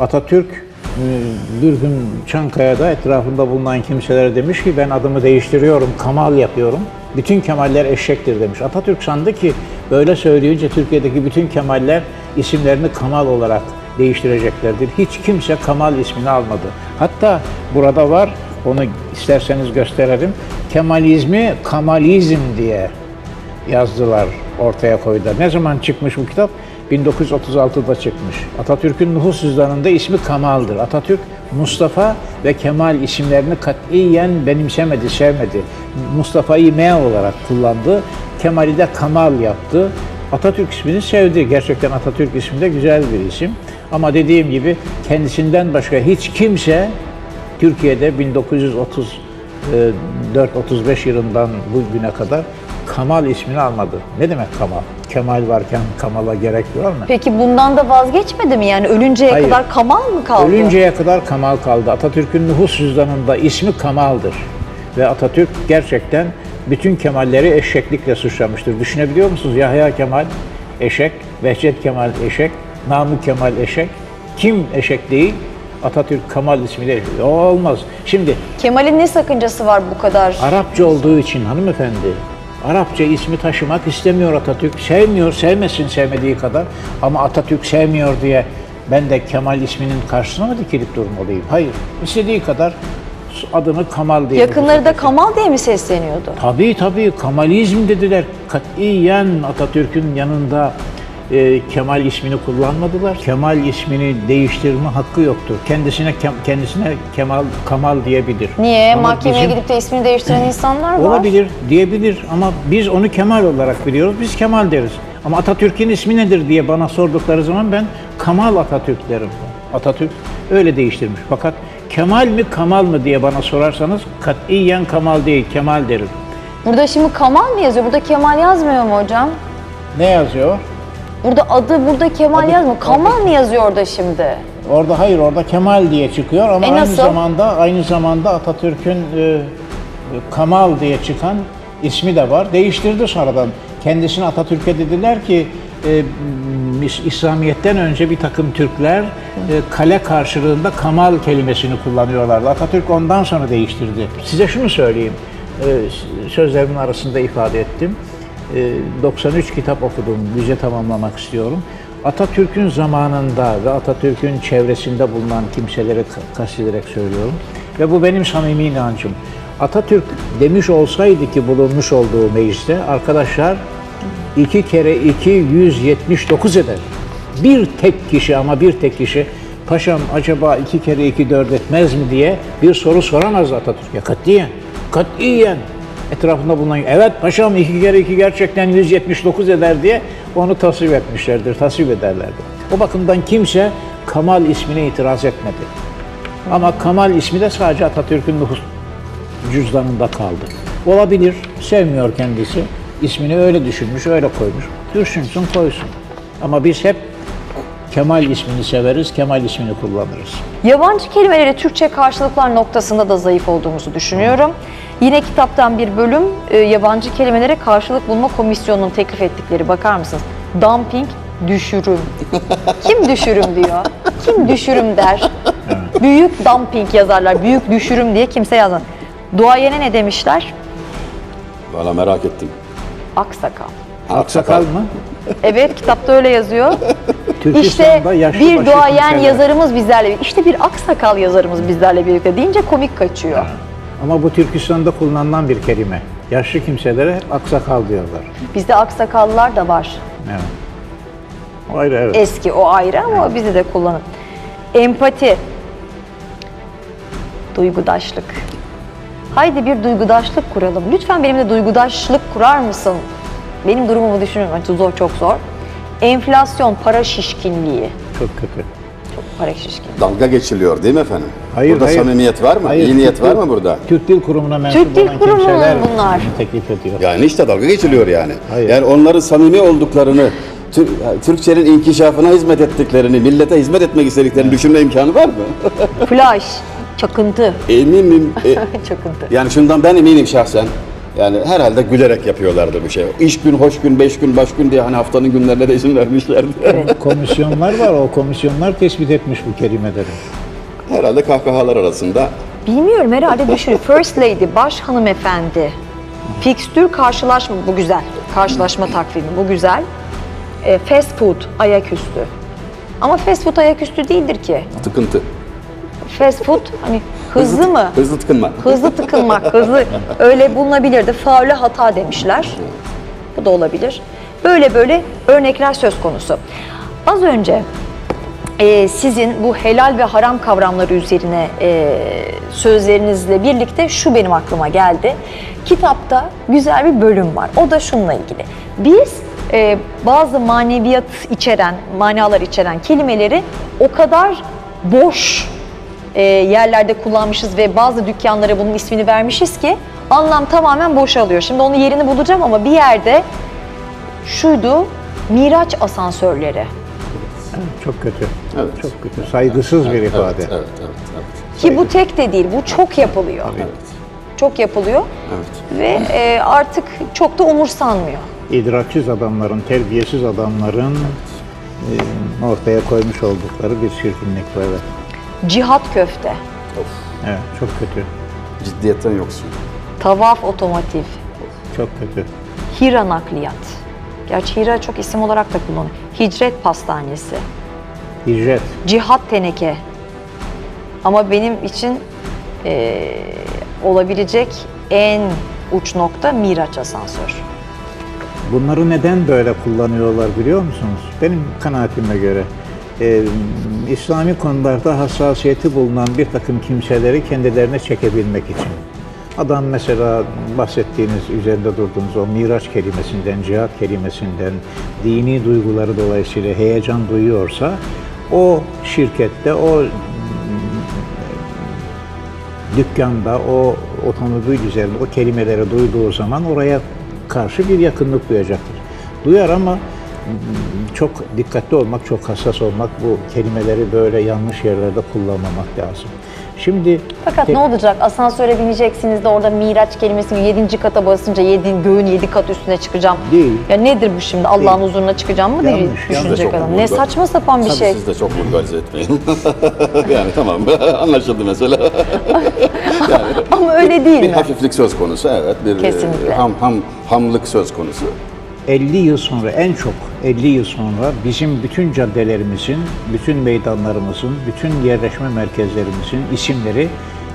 Atatürk e, bir gün Çankaya'da etrafında bulunan kimselere demiş ki ben adımı değiştiriyorum, Kamal yapıyorum. Bütün Kemaller eşektir demiş. Atatürk sandı ki böyle söyleyince Türkiye'deki bütün Kemaller isimlerini Kamal olarak değiştireceklerdir. Hiç kimse Kamal ismini almadı. Hatta burada var, onu isterseniz gösterelim. Kemalizmi Kamalizm diye yazdılar, ortaya koydular. Ne zaman çıkmış bu kitap? 1936'da çıkmış. Atatürk'ün nüfus cüzdanında ismi Kamal'dır. Atatürk Mustafa ve Kemal isimlerini katiyen benimsemedi, sevmedi. Mustafa'yı M olarak kullandı. Kemal'i de Kamal yaptı. Atatürk ismini sevdi. Gerçekten Atatürk ismi de güzel bir isim. Ama dediğim gibi kendisinden başka hiç kimse Türkiye'de 1934-35 yılından bugüne kadar Kamal ismini almadı. Ne demek Kamal? Kemal varken Kamal'a gerek var mı? Peki bundan da vazgeçmedi mi yani ölünceye Hayır. kadar Kamal mı kaldı? Ölünceye kadar Kamal kaldı. Atatürk'ün nüfus cüzdanında ismi Kamal'dır. Ve Atatürk gerçekten bütün Kemalleri eşeklikle suçlamıştır. Düşünebiliyor musunuz? Yahya Kemal eşek, Behçet Kemal eşek, Namık Kemal eşek. Kim eşek değil? Atatürk Kamal ismiyle o olmaz. Şimdi Kemal'in ne sakıncası var bu kadar? Arapça olduğu için hanımefendi, Arapça ismi taşımak istemiyor Atatürk. Sevmiyor, sevmesin sevmediği kadar. Ama Atatürk sevmiyor diye ben de Kemal isminin karşısına mı dikilip durmalıyım? Hayır. İstediği kadar adını Kamal diye. Yakınları da Kamal diye mi sesleniyordu? Tabii tabii Kemalizm dediler. Katiyen Atatürk'ün yanında e, Kemal ismini kullanmadılar. Kemal ismini değiştirme hakkı yoktur. Kendisine Kem- kendisine Kemal Kamal diyebilir. Niye? Ama Mahkemeye bizim- gidip de ismini değiştiren insanlar var. Olabilir, diyebilir ama biz onu Kemal olarak biliyoruz. Biz Kemal deriz. Ama Atatürk'ün ismi nedir diye bana sordukları zaman ben Kamal Atatürk derim. Atatürk öyle değiştirmiş. Fakat Kemal mi Kamal mı diye bana sorarsanız katiyen Kamal değil, Kemal derim. Burada şimdi Kamal mı yazıyor? Burada Kemal yazmıyor mu hocam? Ne yazıyor? Burada adı burada Kemal yazmıyor. Kamal mı yazıyor orada şimdi? Orada hayır, orada Kemal diye çıkıyor ama E aynı nasıl? zamanda aynı zamanda Atatürk'ün e, Kamal diye çıkan ismi de var. Değiştirdi sonradan. Kendisine Atatürk'e dediler ki e, İs- İslamiyet'ten önce bir takım Türkler e, kale karşılığında Kamal kelimesini kullanıyorlardı. Atatürk ondan sonra değiştirdi. Size şunu söyleyeyim. E, sözlerimin arasında ifade ettim. E, 93 kitap okudum. Müze tamamlamak istiyorum. Atatürk'ün zamanında ve Atatürk'ün çevresinde bulunan kimseleri ka- kastederek söylüyorum. Ve bu benim samimi inancım. Atatürk demiş olsaydı ki bulunmuş olduğu mecliste arkadaşlar iki kere iki 179 eder. Bir tek kişi ama bir tek kişi paşam acaba iki kere iki dört etmez mi diye bir soru soramaz Atatürk'e katiyen. Katiyen etrafında bulunan evet paşam iki kere iki gerçekten 179 eder diye onu tasvip etmişlerdir, tasvip ederlerdi. O bakımdan kimse Kamal ismine itiraz etmedi. Ama Kamal ismi de sadece Atatürk'ün nüfus cüzdanında kaldı. Olabilir, sevmiyor kendisi. İsmini öyle düşünmüş, öyle koymuş. Düşünsün, koysun. Ama biz hep Kemal ismini severiz, Kemal ismini kullanırız. Yabancı kelimeleri Türkçe karşılıklar noktasında da zayıf olduğumuzu düşünüyorum. Yine kitaptan bir bölüm e, yabancı kelimelere karşılık bulma komisyonunun teklif ettikleri bakar mısınız? Dumping, düşürüm. Kim düşürüm diyor? Kim düşürüm der? Büyük dumping yazarlar, büyük düşürüm diye kimse yazmaz. Duayene ne demişler? Valla merak ettim. Aksakal. Aksakal mı? Evet kitapta öyle yazıyor. İşte bir duayen yazarımız bizlerle birlikte. İşte bir aksakal yazarımız bizlerle birlikte deyince komik kaçıyor. Ama bu Türkistan'da kullanılan bir kelime. Yaşlı kimselere hep aksakal diyorlar. Bizde aksakallılar da var. Evet. Ayrı evet. Eski o ayrı ama bizi de kullanın. Empati. Duygudaşlık. Haydi bir duygudaşlık kuralım. Lütfen benimle duygudaşlık kurar mısın? Benim durumumu düşünün. Acı Zor, çok zor. Enflasyon, para şişkinliği. Çok kötü. Çok para şişkinliği. Dalga geçiliyor değil mi efendim? Hayır, burada hayır. samimiyet var mı? Hayır, İyi niyet Türk var mı burada? Türk Dil Kurumu'na mensup Türk Dil olan Kurumu kimseler bunlar. teklif ediyor. Yani işte dalga geçiliyor yani. Hayır. Yani onların samimi olduklarını, Tür- Türkçenin inkişafına hizmet ettiklerini, millete hizmet etmek istediklerini düşünme imkanı var mı? Flash, çakıntı. Eminim. e, Çakıntı. yani şundan ben eminim şahsen. Yani herhalde gülerek yapıyorlardı bir şey. İş gün, hoş gün, beş gün, baş gün diye hani haftanın günlerine de izin vermişlerdi. Komisyonlar var, o komisyonlar tespit etmiş bu kelimeleri. Herhalde kahkahalar arasında Bilmiyorum herhalde düşün. First Lady, baş hanımefendi. Fikstür karşılaşma, bu güzel. Karşılaşma takvimi, bu güzel. E, fast food, ayaküstü. Ama fast food ayaküstü değildir ki. tıkıntı. Fast food hani hızlı mı? Hızlı tıkınma. Hızlı tıkınmak, hızlı öyle bulunabilirdi. Faule hata demişler. Bu da olabilir. Böyle böyle örnekler söz konusu. Az önce e, sizin bu helal ve haram kavramları üzerine e, sözlerinizle birlikte şu benim aklıma geldi. Kitapta güzel bir bölüm var. O da şununla ilgili. Biz e, bazı maneviyat içeren, manalar içeren kelimeleri o kadar boş e, yerlerde kullanmışız ve bazı dükkanlara bunun ismini vermişiz ki anlam tamamen boşalıyor. Şimdi onun yerini bulacağım ama bir yerde şuydu Miraç asansörleri. Çok kötü. Evet. Çok kötü. Saygısız bir ifade. Evet, evet, evet. evet. Ki bu tek de değil, bu çok yapılıyor. Çok yapılıyor evet. ve e, artık çok da umursanmıyor. İdraksiz adamların, terbiyesiz adamların e, ortaya koymuş oldukları bir çirkinlik bu evet. Cihat köfte, Of. Evet, çok kötü. Ciddiyetten yoksun. tavaf otomotiv, Çok kötü. Hira nakliyat. Gerçi Hira çok isim olarak da kullanılıyor. Hicret pastanesi, Hicret. cihat teneke. Ama benim için eee, olabilecek en uç nokta Miraç asansör. Bunları neden böyle kullanıyorlar biliyor musunuz? Benim kanaatime göre e, İslami konularda hassasiyeti bulunan bir takım kimseleri kendilerine çekebilmek için. Adam mesela bahsettiğiniz, üzerinde durduğumuz o miraç kelimesinden, cihat kelimesinden, dini duyguları dolayısıyla heyecan duyuyorsa, o şirkette, o dükkanda o otomobil üzerinde o kelimeleri duyduğu zaman oraya karşı bir yakınlık duyacaktır. Duyar ama çok dikkatli olmak, çok hassas olmak, bu kelimeleri böyle yanlış yerlerde kullanmamak lazım. Şimdi Fakat ne olacak? Asansöre bineceksiniz de orada Miraç kelimesini 7. kata basınca yedi, göğün 7 kat üstüne çıkacağım. Değil. Ya nedir bu şimdi? Allah'ın huzuruna çıkacağım mı diye Yanlış, yanlış. düşünecek adam. Ne saçma sapan bir Tabii şey. siz de çok vulgarize etmeyin. yani tamam anlaşıldı mesela. Ama öyle değil bir mi? hafiflik söz konusu evet. Bir Kesinlikle. e, ham, ham, hamlık söz konusu. 50 yıl sonra en çok 50 yıl sonra bizim bütün caddelerimizin, bütün meydanlarımızın, bütün yerleşme merkezlerimizin isimleri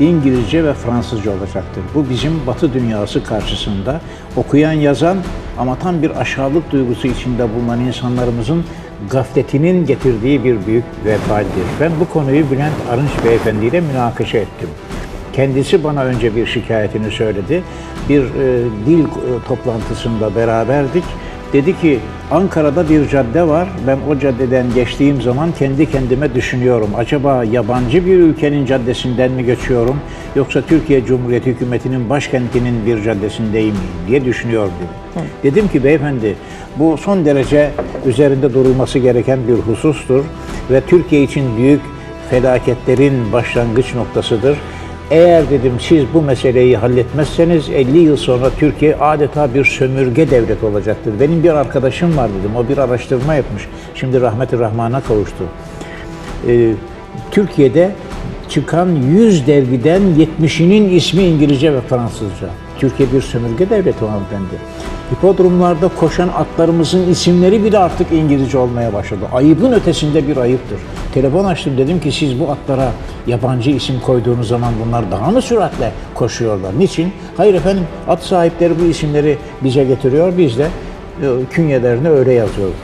İngilizce ve Fransızca olacaktır. Bu bizim Batı dünyası karşısında okuyan yazan ama tam bir aşağılık duygusu içinde bulunan insanlarımızın gafletinin getirdiği bir büyük vebaldir. Ben bu konuyu Bülent Arınç Beyefendi ile münakaşa ettim. Kendisi bana önce bir şikayetini söyledi. Bir e, dil e, toplantısında beraberdik. Dedi ki Ankara'da bir cadde var. Ben o caddeden geçtiğim zaman kendi kendime düşünüyorum. Acaba yabancı bir ülkenin caddesinden mi geçiyorum yoksa Türkiye Cumhuriyeti hükümetinin başkentinin bir caddesindeyim diye düşünüyorum dedi. Dedim ki beyefendi bu son derece üzerinde durulması gereken bir husustur ve Türkiye için büyük felaketlerin başlangıç noktasıdır. Eğer dedim siz bu meseleyi halletmezseniz 50 yıl sonra Türkiye adeta bir sömürge devlet olacaktır. Benim bir arkadaşım var dedim. O bir araştırma yapmış. Şimdi rahmeti rahmana kavuştu. Ee, Türkiye'de çıkan 100 dergiden 70'inin ismi İngilizce ve Fransızca. Türkiye bir sömürge devleti hanımefendi. Hipodromlarda koşan atlarımızın isimleri bile artık İngilizce olmaya başladı. Ayıbın ötesinde bir ayıptır. Telefon açtım dedim ki siz bu atlara yabancı isim koyduğunuz zaman bunlar daha mı süratle koşuyorlar? Niçin? Hayır efendim at sahipleri bu isimleri bize getiriyor. Biz de e, künyelerini öyle yazıyoruz.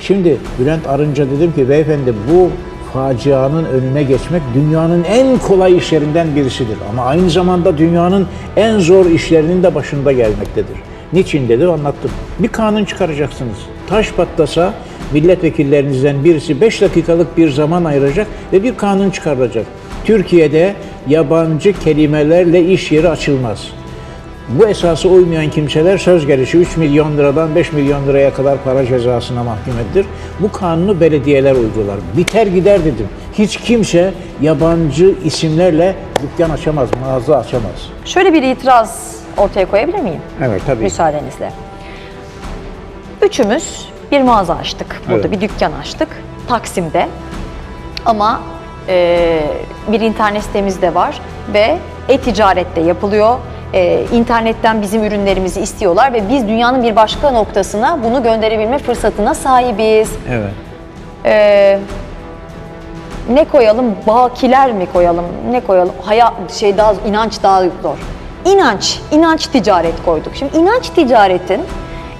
Şimdi Bülent Arınca dedim ki beyefendi bu facianın önüne geçmek dünyanın en kolay işlerinden birisidir. Ama aynı zamanda dünyanın en zor işlerinin de başında gelmektedir. Niçin dedi anlattım. Bir kanun çıkaracaksınız. Taş patlasa milletvekillerinizden birisi 5 dakikalık bir zaman ayıracak ve bir kanun çıkarılacak. Türkiye'de yabancı kelimelerle iş yeri açılmaz. Bu esası uymayan kimseler söz gelişi 3 milyon liradan 5 milyon liraya kadar para cezasına mahkum edilir. Bu kanunu belediyeler uygular. Biter gider dedim. Hiç kimse yabancı isimlerle dükkan açamaz, mağaza açamaz. Şöyle bir itiraz ortaya koyabilir miyim? Evet tabii. Müsaadenizle. Üçümüz bir mağaza açtık. Burada Evet. bir dükkan açtık. Taksim'de. Ama e, bir internet sitemiz de var ve e-ticaret de yapılıyor. E, internetten bizim ürünlerimizi istiyorlar ve biz dünyanın bir başka noktasına bunu gönderebilme fırsatına sahibiz. Evet. Ee, ne koyalım? Bakiler mi koyalım? Ne koyalım? Hayat şey daha inanç daha zor. İnanç, inanç ticaret koyduk. Şimdi inanç ticaretin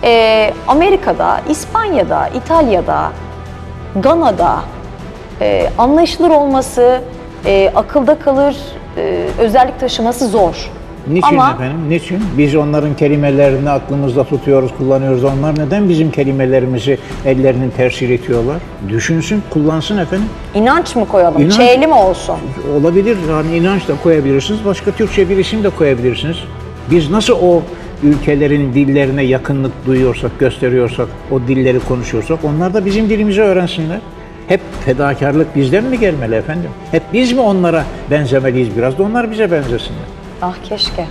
e, Amerika'da, İspanya'da, İtalya'da, Gana'da e, anlaşılır olması, e, akılda kalır, e, özellik taşıması zor. Niçin Ama efendim? Niçin? Biz onların kelimelerini aklımızda tutuyoruz, kullanıyoruz. Onlar neden bizim kelimelerimizi ellerinin tersiyle itiyorlar? Düşünsün, kullansın efendim. inanç mı koyalım? İnanç- Çeyli mi olsun? Olabilir. Yani inanç da koyabilirsiniz. Başka Türkçe bir isim de koyabilirsiniz. Biz nasıl o ülkelerin dillerine yakınlık duyuyorsak, gösteriyorsak, o dilleri konuşuyorsak onlar da bizim dilimizi öğrensinler. Hep fedakarlık bizden mi gelmeli efendim? Hep biz mi onlara benzemeliyiz biraz da onlar bize benzesinler. Ah keşke.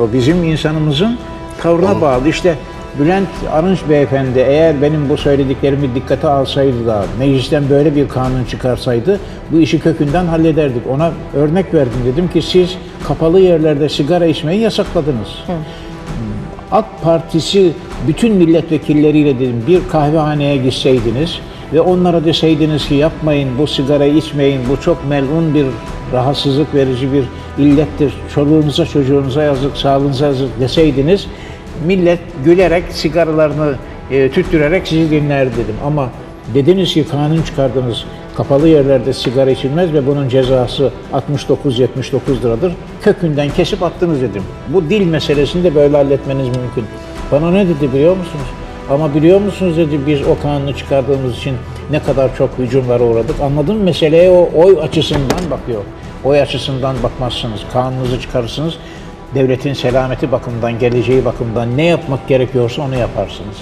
O bizim insanımızın tavrına bağlı. İşte Bülent Arınç Beyefendi eğer benim bu söylediklerimi dikkate alsaydı da meclisten böyle bir kanun çıkarsaydı bu işi kökünden hallederdik. Ona örnek verdim dedim ki siz kapalı yerlerde sigara içmeyi yasakladınız. AK Partisi bütün milletvekilleriyle dedim bir kahvehaneye gitseydiniz ve onlara deseydiniz ki yapmayın bu sigarayı içmeyin bu çok melun bir rahatsızlık verici bir illettir. Çoluğunuza çocuğunuza yazık sağlığınıza yazık deseydiniz millet gülerek sigaralarını e, tüttürerek sizi dinler dedim. Ama dediniz ki kanun çıkardınız kapalı yerlerde sigara içilmez ve bunun cezası 69-79 liradır. Kökünden kesip attınız dedim. Bu dil meselesini de böyle halletmeniz mümkün. Bana ne dedi biliyor musunuz? Ama biliyor musunuz dedi biz o kanunu çıkardığımız için ne kadar çok hücumlara uğradık. Anladın mı? Meseleye o oy açısından bakıyor. Oy açısından bakmazsınız. Kanununuzu çıkarırsınız. Devletin selameti bakımından, geleceği bakımından ne yapmak gerekiyorsa onu yaparsınız.